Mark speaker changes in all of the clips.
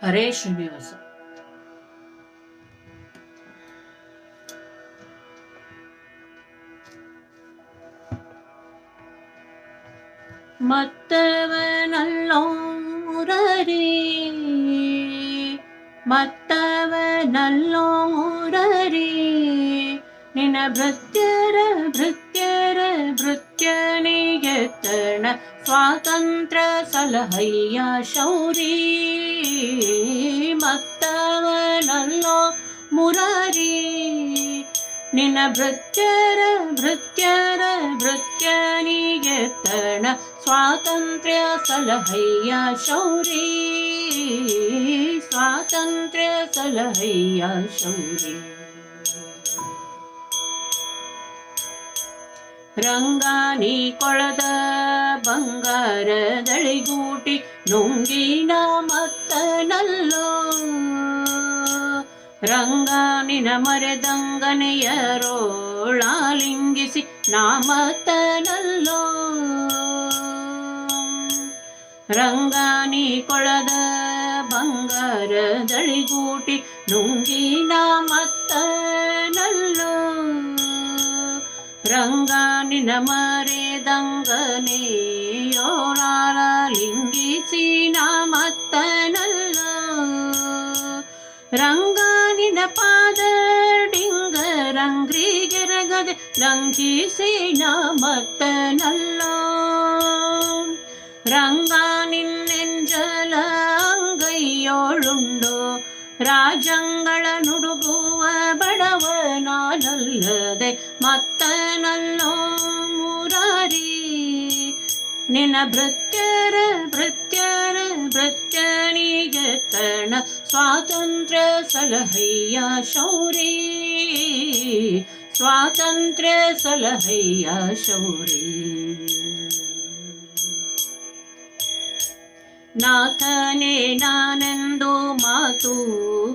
Speaker 1: ஹரே ஸ்ரீனிவாசம் மத்தவனல்லோரே மத்தவனல்லோரே நின பிரத்யர பிரத்யர பிரத்யனே ಭೃತ್ಯನಿಗೆತ್ತಣ ಸ್ವಾತಂತ್ರ್ಯ ಸಲಹಯ್ಯ ಶೌರಿ. ಮತ್ತವನಲ್ಲೋ ಮುರಾರಿ. ನಿನ್ನ ಭೃತ್ಯರ ಭೃತ್ಯರ ಭೃತ್ಯನಿಗೆತ್ತಣ ಸ್ವಾತಂತ್ರ್ಯ ಸಲಹಯ್ಯ ಶೌರಿ. ಸ್ವಾತಂತ್ರ್ಯ ಸಲಹಯ್ಯ ಶೌರಿ. ರಂಗಾನಿ ಕೊಳದ ಬಂಗಾರದಳಿಗೂಟಿ ನುಂಗಿನ ಮತ್ತನಲ್ಲೋ. ರಂಗಾನಿನ ಮರೆದಂಗನೆಯರೋಳಾಲಿಂಗಿಸಿ ನಾಮತನಲ್ಲೋ ರಂಗಾನಿ ಕೊಳದ ಬಂಗಾರದಳಿಗೂಟಿ ನುಂಗಿನ ಮತ್ತನಲ್ಲೋ. ರಂಗಾನಿನ ಮರೆದಂಗನೆಯೋಳಾಲಿಂಗಿಸಿ ನಾಮತ್ತನಲ್ಲೋ ರಂಗಾನಿನ ಪಾದ ಡಿಂಗರಂಗ್ರಿಗೆರಗದೆ ಲಂಘಿಸಿ ಮತ್ತನಲ್ಲೋ ರಂಗಾನಿನ್ನೆಂಜಲ ಅಂಗೈಯೋಳುಂಡೋ ರಾಜಂಗಳ ಮತ್ತನಲ್ಲೋ ಮುರಾರಿ ನಿನ್ನ ಭೃತ್ಯರ ಭೃತ್ಯರ ಭೃತ್ಯನಿಗೆ ತಣ ಸ್ವಾತಂತ್ರ್ಯ ಸಲಹಯ್ಯ ಶೌರಿ ಸ್ವಾತಂತ್ರ್ಯ ಸಲಹಯ್ಯ ಶೌರಿ ನಾಥನೇ ನಾನೆಂದು ಮಾತು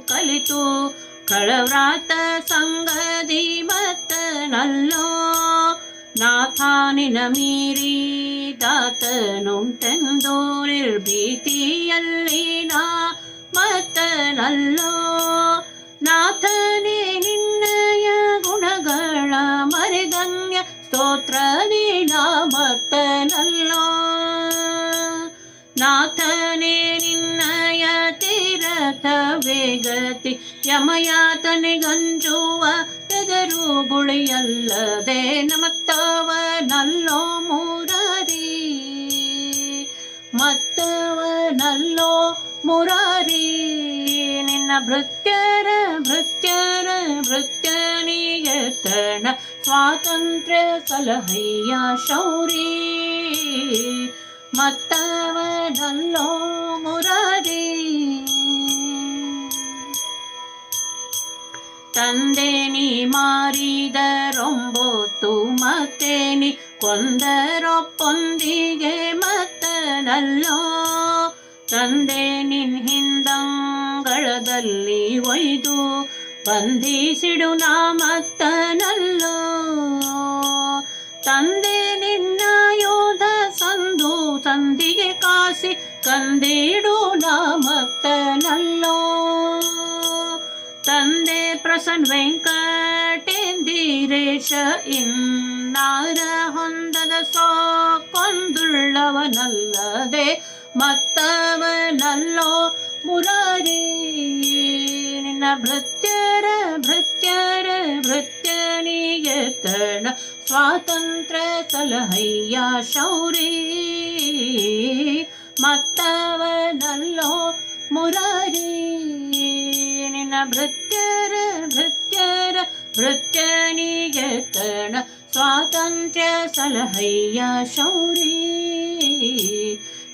Speaker 1: ಕಲಿತು ಕಳವ್ರಾತ ಸಂಗದಿ ಮತ್ತನಲ್ಲೋ ನಾಥಾನಿನ ಮೀರಿ ದಾತನುಂಟೆಂದು ನಿರ್ಭೀತಿಯಲ್ಲಿ ನಾ ಮತ್ತನಲ್ಲೋ ನಾಥನೇ ನಿನ್ನಯ ಗುಣಗಳ ಮರೆಗಣ್ಯ ಸ್ತೋತ್ರನೇ ನಾ ಮತ್ತನಲ್ಲೋ ನಾಥನೇ ನಿನ್ನಯ ತೀರಥ ವೇಗತಿ ಯಮಯಾತನೆ ಗಂಜುವ ಎದರು ಗುಳಿಯಲ್ಲದೆ ನಮತ್ತವನಲ್ಲೋ ಮುರಾರಿ ಮತ್ತವನಲ್ಲೋ ಮುರಾರಿ ನಿನ್ನ ಭೃತ್ಯರ ಭೃತ್ಯರ ಭೃತ್ಯನಿಗೆ ತಣ ಸ್ವಾತಂತ್ರ್ಯ ಸಲಹಯ್ಯ ಶೌರಿ ಮತ್ತವನಲ್ಲೋ ಮಾರಿದರೊಂಬತ್ತು ಮತ್ತೇನಿ ಕೊಂದರೊಪ್ಪೊಂದಿಗೆ ಮತ್ತನಲ್ಲೋ ತಂದೆ ನಿನ್ ಹಿಂದಂಗಳದಲ್ಲಿ ಒಯ್ದು ಬಂಧಿಸಿಡು ನಾ ಮತ್ತನಲ್ಲೋ. ತಂದೆ ನಿನ್ನ ಯೋಧ ಸಂದು ಸಂಧಿಗೆ ಕಾಸಿ ಕಂದಿಡು ನಾ ಮತ್ತನಲ್ಲೋ. ತಂದೆ ಪ್ರಸನ್ ವೆಂಕಟೇಂದಿರೇಶ ಇನ್ನಾರ ಹೊಂದದ ಸೋಕೊಂದುಳ್ಳವನಲ್ಲದೆ ಮತ್ತವನಲ್ಲೋ ಮುರಾರಿ. ನಿನ್ನ ಭೃತ್ಯರ ಭೃತ್ಯರ ಭೃತ್ಯನಿಗೆ ತಣ ಸ್ವಾತಂತ್ರ್ಯ ಸಲಹಯ್ಯ ಶೌರಿ. ಮತ್ತವನಲ್ಲೋ ಮುರಾರಿ. ನಿನ್ನ ಭೃತ್ಯರ ಭೃತ್ಯರ भृत्यनियतन स्वातन्त्र्य सलहय्या शौरी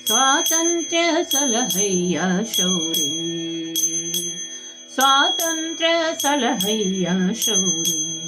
Speaker 1: स्वातन्त्र्य सलहय्या शौरी स्वातन्त्र्य सलहय्या शौरी